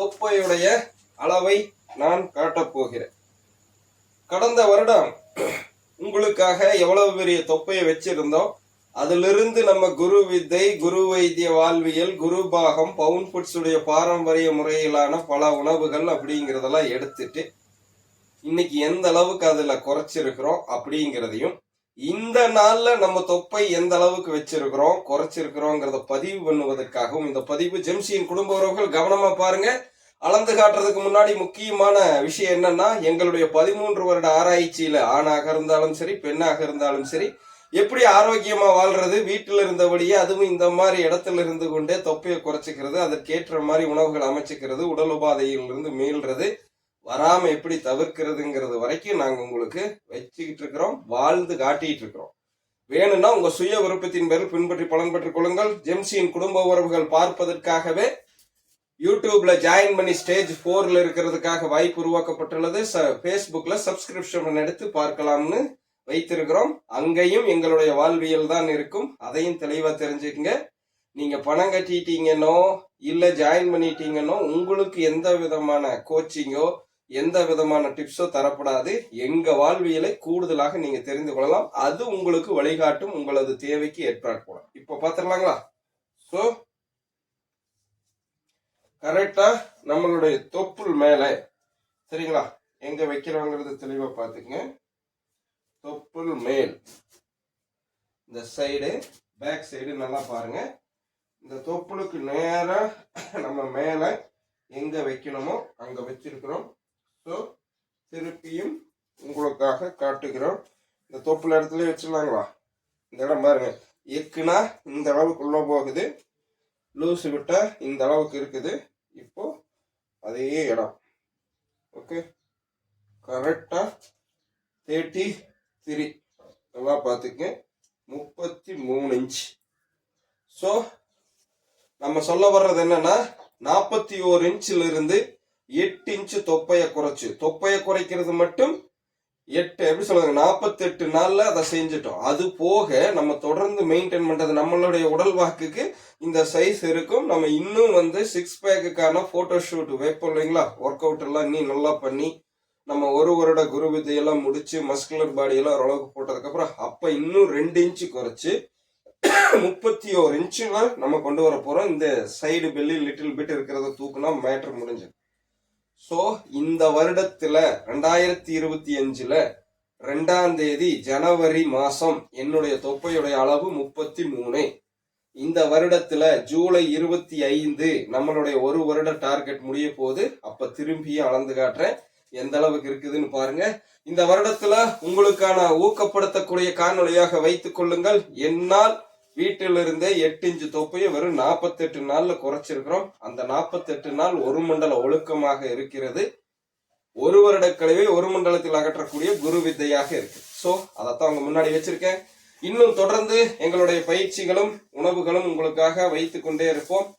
தொப்பையுடைய அளவை நான் காட்டப் போகிறேன். கடந்த வருடம் உங்களுக்காக எவ்வளவு பெரிய தொப்பையை வச்சிருந்தோம்? அதிலிருந்து நம்ம குரு வித்தை குரு வைத்திய வாழ்வியல் குரு பாகம் பவுன் ஃபுட்ஸுடைய பாரம்பரிய முறையிலான பல உணவுகள் அப்படிங்கிறதெல்லாம் எடுத்துட்டு இன்னைக்கு எந்த அளவுக்கு அதில் குறைச்சிருக்கிறோம் அப்படிங்கிறதையும் இந்த நாள்ல நம்ம தொப்பை எந்த அளவுக்கு வச்சிருக்கிறோம் குறைச்சிருக்கிறோங்கிறத பதிவு பண்ணுவதற்காகவும் இந்த பதிவு ஜெம்சியின் குடும்ப உறவுகள் கவனமா பாருங்க. அளந்து காட்டுறதுக்கு முன்னாடி முக்கியமான விஷயம் என்னன்னா எங்களுடைய பதிமூன்று வருட ஆராய்ச்சியில ஆணாக இருந்தாலும் சரி பெண்ணாக இருந்தாலும் சரி எப்படி ஆரோக்கியமா வாழ்றது வீட்டில் இருந்தபடியே அதுவும் இந்த மாதிரி இடத்துல இருந்து கொண்டே தொப்பையை குறைச்சிக்கிறது அதற்கேற்ற மாதிரி உணவுகள் அமைச்சிக்கிறது உடல் உபாதையிலிருந்து மீள்றது வராம எப்படி தவிர்க்கிறதுங்கிறது வரைக்கும் நாங்க உங்களுக்கு வச்சுக்கிட்டு இருக்கிறோம் வாழ்ந்து காட்டிட்டு இருக்கிறோம் வேணும்னா உங்க சுய விருப்பத்தின் பேரில் பின்பற்றி பலன் பெற்றுக் கொள்ளுங்கள். ஜெம்சியின் குடும்ப உறவுகள் பார்ப்பதற்காகவே யூடியூப்ல ஜாயின் பண்ணி ஸ்டேஜ் போர்ல இருக்கிறதுக்காக வாய்ப்பு உருவாக்கப்பட்டுள்ளது. ஃபேஸ்புக்ல சப்ஸ்கிரிப்ஷன் எடுத்து பார்க்கலாம்னு வைத்திருக்கிறோம். அங்கேயும் எங்களுடைய வாழ்வியல் தான் இருக்கும். அதையும் தெளிவா தெரிஞ்சுக்கங்க. நீங்க பணம் கட்டிட்டீங்கன்னோ இல்ல ஜாயின் பண்ணிட்டீங்கன்னோ உங்களுக்கு எந்த விதமான கோச்சிங்கோ எந்த விதமான டிப்ஸோ தரப்படாது. எங்க வாழ்வியலை கூடுதலாக நீங்க தெரிந்து கொள்ளலாம். அது உங்களுக்கு வழிகாட்டும் உங்களது தேவைக்கு ஏற்பாடு போல. இப்ப பாத்திரலாங்களா? சோ கரெக்டா நம்மளுடைய தொப்புள் மேல சரிங்களா? எங்க வைக்கிறோங்கிறது தெளிவா பாத்துக்கங்க. தொப்புள் மேல். இந்த சைடு பேக் சைடு நல்லா பாருங்க. இந்த தொப்புளுக்கு நேரா நம்ம மேல எங்க வைக்கணுமோ அங்க வச்சிருக்கிறோம் ஸோ திருப்பியும் உங்களுக்காக காட்டுகிறோம். இந்த தொப்புள் இடத்துல வச்சிடலாங்களா இந்த இடம் பாருங்க. எக்குனா இந்த அளவுக்குள்ளே போகுது. லூஸ் விட்டா இந்த அளவுக்கு இருக்குது. இப்போ அதே இடம். ஓகே? கரெக்டா தேர்ட்டி த்ரீ நல்லா பார்த்துக்க முப்பத்தி மூணு இன்ச் ஸோ நம்ம சொல்ல வர்றது என்னன்னா நாற்பத்தி ஓரு இன்ச்சிலிருந்து எட்டு இன்ச்சு தொப்பையை குறைச்சு. தொப்பையை குறைக்கிறது மட்டும் எட்டு எப்படி சொல்லுங்க நாற்பத்தெட்டு நாள்ல அதை செஞ்சுட்டோம். அது போக நம்ம தொடர்ந்து மெயின்டைன் பண்றது நம்மளுடைய உடல் வாக்குக்கு இந்த சைஸ் இருக்கும். நம்ம இன்னும் வந்து சிக்ஸ் பேக்குக்கான போட்டோ ஷூட் வைப்போம் இல்லைங்களா? ஒர்க் அவுட் எல்லாம் இன்னும் நல்லா பண்ணி நம்ம ஒரு வருட குரு வித்தையெல்லாம் முடிச்சு மஸ்குலர் பாடி எல்லாம் ஓரளவுக்கு போட்டதுக்கப்புறம் அப்ப இன்னும் ரெண்டு இன்ச்சு குறைச்சு முப்பத்தி ஓரு இன்ச்சுல நம்ம கொண்டு வர போறோம். இந்த சைடு பெல்லி லிட்டில் பிட் இருக்கிறத தூக்குனா மேட்ரு முடிஞ்சது. ஸோ இந்த வருடத்துல ரெண்டாயிரத்தி இருபத்தி அஞ்சுல ரெண்டாம் தேதி ஜனவரி மாசம் என்னுடைய தொப்பையுடைய அளவு முப்பத்தி மூணு இந்த வருடத்துல ஜூலை இருபத்தி ஐந்து நம்மளுடைய ஒரு வருட டார்கெட் முடிய போது அப்ப திரும்பியும் அளந்து காட்டுறேன். எந்த அளவுக்கு இருக்குதுன்னு பாருங்க. இந்த வருடத்துல உங்களுக்கான ஊக்கப்படுத்தக்கூடிய காணொலியாக வைத்துக் கொள்ளுங்கள். என்னால் வீட்டிலிருந்தே எட்டு இன்ச்சு தொப்பையும் வெறும் நாற்பத்தெட்டு நாள்ல குறைச்சிருக்கிறோம். அந்த நாற்பத்தெட்டு நாள் ஒரு மண்டல ஒழுக்கமாக இருக்கிறது. ஒரு வருட கழிவை ஒரு மண்டலத்தில் அகற்றக்கூடிய குரு வித்தையாக இருக்கு. சோ அதைத்தான் அவங்க முன்னாடி வச்சிருக்கேன். இன்னும் தொடர்ந்து எங்களுடைய பயிற்சிகளும் உணவுகளும் உங்களுக்காக வைத்துக் கொண்டே இருப்போம்.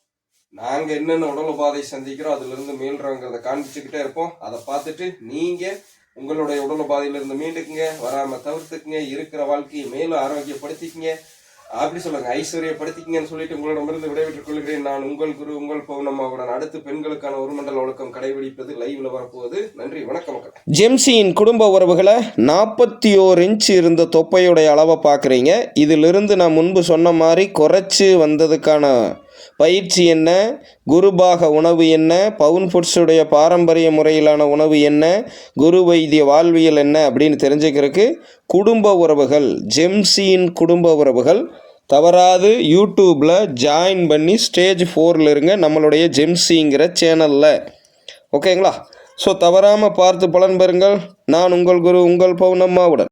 நாங்க என்னென்ன உடல் உபாதை சந்திக்கிறோம் அதுல இருந்து மீள்றோங்கிறத காண்பிச்சுக்கிட்டே இருப்போம். அதை பார்த்துட்டு நீங்க உங்களுடைய உடல் உபாதையில இருந்து மீண்டுக்குங்க. வராம தவிர்த்துக்குங்க. இருக்கிற வாழ்க்கையை மேலும் ஆரோக்கியப்படுத்திக்கங்க. அப்படி சொல்லுங்க. ஐஸ்வர்யப்படுத்திக்கங்கன்னு சொல்லிட்டு உங்களிடமிருந்து விடைபெற்றுக் கொள்கிறேன். நான் உங்கள் குரு உங்கள் பௌர்ணமாவுடன் அடுத்து பெண்களுக்கான ஒரு மண்டல ஒழுக்கம் கடைபிடிப்பது லைவ்ல வரப்போகுது. நன்றி வணக்கம் மக்கள். ஜெம்சியின் குடும்ப உறவுகளை நாற்பத்தி ஓர் இன்ச் இருந்த தொப்பையுடைய அளவை பார்க்குறீங்க. இதிலிருந்து நான் முன்பு சொன்ன மாதிரி குறைச்சி வந்ததுக்கான பயிற்சி என்ன? குருபாக உணவு என்ன? பவுன் ஃபுட்ஸுடைய பாரம்பரிய முறையிலான உணவு என்ன? குரு வைத்திய வாழ்வியல் என்ன? அப்படின்னு தெரிஞ்சுக்கிறதுக்கு குடும்ப உறவுகள் ஜெம்சியின் குடும்ப உறவுகள் தவறாது யூடியூப்பில் ஜாயின் பண்ணி ஸ்டேஜ் ஃபோரில் இருங்க. நம்மளுடைய ஜெம்சிங்கிற சேனலில் ஓகேங்களா ஸோ தவறாமல் பார்த்து பலன் பெறுங்கள். நான் உங்கள் குரு உங்கள் பவுனம்மாவுடன்